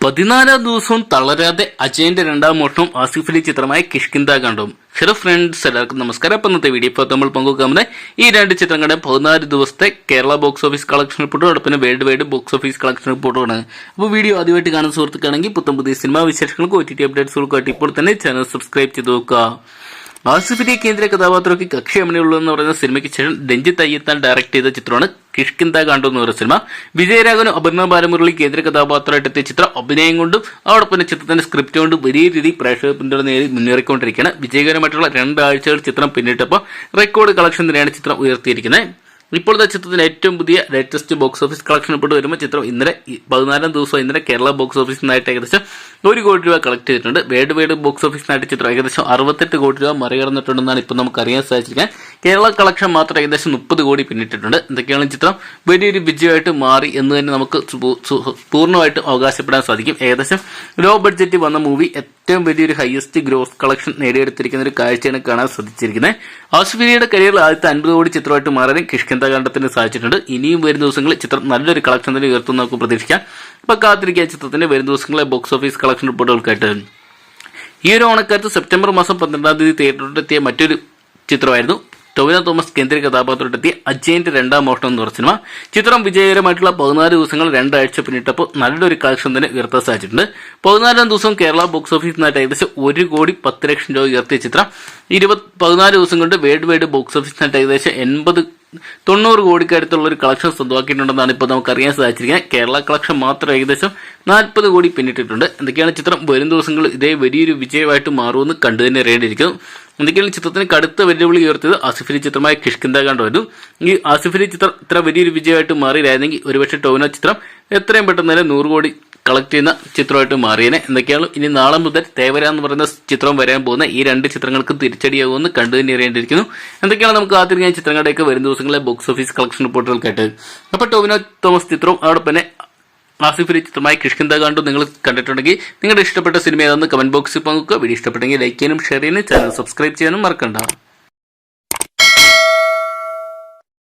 പതിനാലാം ദിവസവും തളരാതെ അജയന്റെ രണ്ടാം മോഷണം ആസിഫ് അലി ചിത്രമായ കിഷ്കിന്ത കണ്ടും. ഹലോ ഫ്രണ്ട്സ് എല്ലാവർക്കും നമസ്കാരം. അപ്പം ഇന്നത്തെ വീഡിയോ ഇപ്പോൾ നമ്മൾ പങ്കുവെക്കുന്നത് ഈ രണ്ട് ചിത്രങ്ങളുടെ പതിനാല് ദിവസത്തെ കേരള ബോക്സ് ഓഫീസ് കളക്ഷൻ റിപ്പോർട്ടും അതോടൊപ്പം world wide box office collection റിപ്പോർട്ടുമാണ് അപ്പോൾ വീഡിയോ ആദ്യമായിട്ട് കാണുന്ന സുഹൃത്തുക്കാണെങ്കിൽ പുത്തം പുതിയ സിനിമാ വിശേഷങ്ങൾക്ക് ഒ ടി ടി അപ്ഡേറ്റ്സുകൾക്കായിട്ട് ഇപ്പോൾ തന്നെ ചാനൽ സബ്സ്ക്രൈബ് ചെയ്ത് നോക്കുക ആസിഫിന്റെ കേന്ദ്ര കഥാപാത്രമൊക്കെ കക്ഷിയമണിയുള്ളൂ എന്ന് പറയുന്ന സിനിമയ്ക്ക് ശേഷം രഞ്ജിത്ത് അയ്യത്താൻ ഡയറക്ട് ചെയ്ത ചിത്രമാണ് കിഷ്കിന്ത കാണ്ടു എന്ന് പറയുന്ന സിനിമ. വിജയരാഘവനും അപർണ ബാലമുരളി കേന്ദ്ര കഥാപാത്രമായിട്ട് എത്തിയ ചിത്രം അഭിനയം കൊണ്ടും അതോടൊപ്പം ചിത്രത്തിന്റെ സ്ക്രിപ്റ്റ് കൊണ്ടും വലിയ രീതിയിൽ പ്രേക്ഷക പിന്തുണ നേടി മുന്നേറിക്കൊണ്ടിരിക്കുകയാണ്. വിജയകരമായിട്ടുള്ള രണ്ടാഴ്ചകൾ ചിത്രം പിന്നിട്ടപ്പോൾ റെക്കോർഡ് കളക്ഷൻ തന്നെയാണ് ചിത്രം ഉയർത്തിയിരിക്കുന്നത്. ഇപ്പോഴത്തെ ചിത്രത്തിന്റെ ഏറ്റവും പുതിയ latest box office collection report വരുമ്പോൾ ചിത്രം ഇന്നലെ പതിനാലാം ദിവസം ഇന്നലെ കേരള ബോക്സ് ഓഫീസിൽ നിന്നായിട്ട് ഏകദേശം ഒരു കോടി രൂപ കളക്ട് ചെയ്തിട്ടുണ്ട്. വേർഡ് വൈഡ് ബോക്സ് ഓഫീസിനായിട്ട് ചിത്രം ഏകദേശം അറുപത്തെട്ട് കോടി രൂപ മറികടന്നിട്ടുണ്ടെന്നാണ് ഇപ്പോൾ നമുക്ക് അറിയാൻ സാധിച്ചിരിക്കാൻ കേരള കളക്ഷൻ മാത്രം ഏകദേശം മുപ്പത് കോടി പിന്നിട്ടിട്ടുണ്ട്. എന്തൊക്കെയാണ് ചിത്രം? വലിയൊരു വിജയമായിട്ട് മാറി എന്ന് തന്നെ നമുക്ക് സു- അവകാശപ്പെടാൻ സാധിക്കും. ഏകദേശം ലോ ബഡ്ജറ്റ് വന്ന മൂവി ഏറ്റവും വലിയൊരു ഹയസ്റ്റ് ഗ്രോസ് കളക്ഷൻ നേടിയെടുത്തിരിക്കുന്ന ഒരു കാഴ്ചയാണ് കാണാൻ ശ്രദ്ധിച്ചിരിക്കുന്നത്. ആശുപത്രിയുടെ കരിയറിൽ ആദ്യത്തെ അൻപത് കോടി ചിത്രമായിട്ട് മാറാനും കിഷ്കിന്ത കണ്ടത്തിന് സാധിച്ചിട്ടുണ്ട്. ഇനിയും വരും ദിവസങ്ങളിൽ ചിത്രം നല്ലൊരു കളക്ഷൻ തന്നെ ഉയർത്തും നമുക്ക് പ്രതീക്ഷിക്കാം. ഇപ്പൊ കാത്തിരിക്കുക ചിത്രത്തിന്റെ വരും ദിവസങ്ങളിലെ ബോക്സ് ഓഫീസ് കളക്ഷൻ റിപ്പോർട്ടുകൾക്കായിട്ട് ഈ ഒരു ഓണക്കാലത്ത് സെപ്റ്റംബർ മാസം പന്ത്രണ്ടാം തീയതി തിയേറ്ററിലെത്തിയ മറ്റൊരു ചിത്രമായിരുന്നു ടൊവിനോ തോമസ് കേന്ദ്ര കഥാപാത്രത്തെത്തിയ അജയന്റെ രണ്ടാം മോഷണം എന്ന് പറഞ്ഞ സിനിമ. ചിത്രം വിജയകരമായിട്ടുള്ള പതിനാല് ദിവസങ്ങൾ രണ്ടാഴ്ച പിന്നിട്ടപ്പോൾ നല്ലൊരു കളക്ഷൻ തന്നെ ഉയർത്താൻ സാധിച്ചിട്ടുണ്ട്. പതിനാലാം ദിവസം കേരള ബോക്സ് ഓഫീസിൽ നിന്നായിട്ട് ഏകദേശം ഒരു കോടി പത്ത് ലക്ഷം രൂപ ഉയർത്തിയ ചിത്രം. ഇരുപത് പതിനാല് ദിവസം കൊണ്ട് വേൾഡ് വൈഡ് ബോക്സ് ഓഫീസിൽ ഓഫീസിനായിട്ട് ഏകദേശം എൺപത് തൊണ്ണൂറ് കോടിക്കടുത്തുള്ള ഒരു കളക്ഷൻ സ്വന്തമാക്കിയിട്ടുണ്ടെന്നാണ് ഇപ്പോൾ നമുക്ക് അറിയാൻ സാധിച്ചിരിക്കുന്നത്. കേരള കളക്ഷൻ മാത്രം ഏകദേശം നാൽപ്പത് കോടി പിന്നിട്ടിട്ടുണ്ട്. എന്തൊക്കെയാണ് ചിത്രം? വരും ദിവസങ്ങൾ ഇതേ വലിയൊരു വിജയമായിട്ട് മാറുമെന്ന് കണ്ടു തന്നെ അറിയേണ്ടിയിരിക്കുന്നു. എന്തൊക്കെയാണ് ചിത്രത്തിന് കടുത്ത വെല്ലുവിളി ഉയർത്തിയത് ആസിഫലി ചിത്രമായ കിഷ്കിന്ത കണ്ടുവരുന്നു ഈ ആസിഫലി ചിത്രം ഇത്ര വലിയൊരു വിജയമായിട്ട് മാറിയില്ലായിരുന്നെങ്കിൽ ഒരുപക്ഷെ ടോവിനോ ചിത്രം എത്രയും പെട്ടെന്ന് തന്നെ നൂറ് കോടി കളക്ട് ചെയ്യുന്ന ചിത്രമായിട്ട് മാറിയേനെ. എന്തൊക്കെയാണ് ഇനി നാളെ മുതൽ തേവര എന്ന് പറയുന്ന ചിത്രം വരാൻ പോകുന്ന ഈ രണ്ട് ചിത്രങ്ങൾക്ക് തിരിച്ചടിയാകുമെന്ന് കണ്ടു തന്നെ അറിയേണ്ടിയിരിക്കുന്നു. എന്തൊക്കെയാണ് നമുക്ക് കാത്തിരിക്കാൻ ചിത്രങ്ങളുടെയൊക്കെ വരും ദിവസങ്ങളിലെ ബോക്സ് ഓഫീസ് കളക്ഷൻ റിപ്പോർട്ടുകൾക്കായിട്ട് അപ്പോൾ ടോവിനോ തോമസ് ചിത്രവും അതോടൊപ്പം തന്നെ ആസിഫ് അലി ചിത്രമായ കിഷ്കിന്ത കണ്ടു നിങ്ങൾ കണ്ടിട്ടുണ്ടെങ്കിൽ നിങ്ങളുടെ ഇഷ്ടപ്പെട്ട സിനിമ ഏതാണെന്ന് കമന്റ് ബോക്സിൽ പങ്കുക വീഡിയോ ഇഷ്ടപ്പെട്ടെങ്കിൽ ലൈക്ക് ചെയ്യാനും ഷെയർ ചെയ്യാനും ചാനൽ സബ്സ്ക്രൈബ് ചെയ്യാനും മറക്കണ്ട.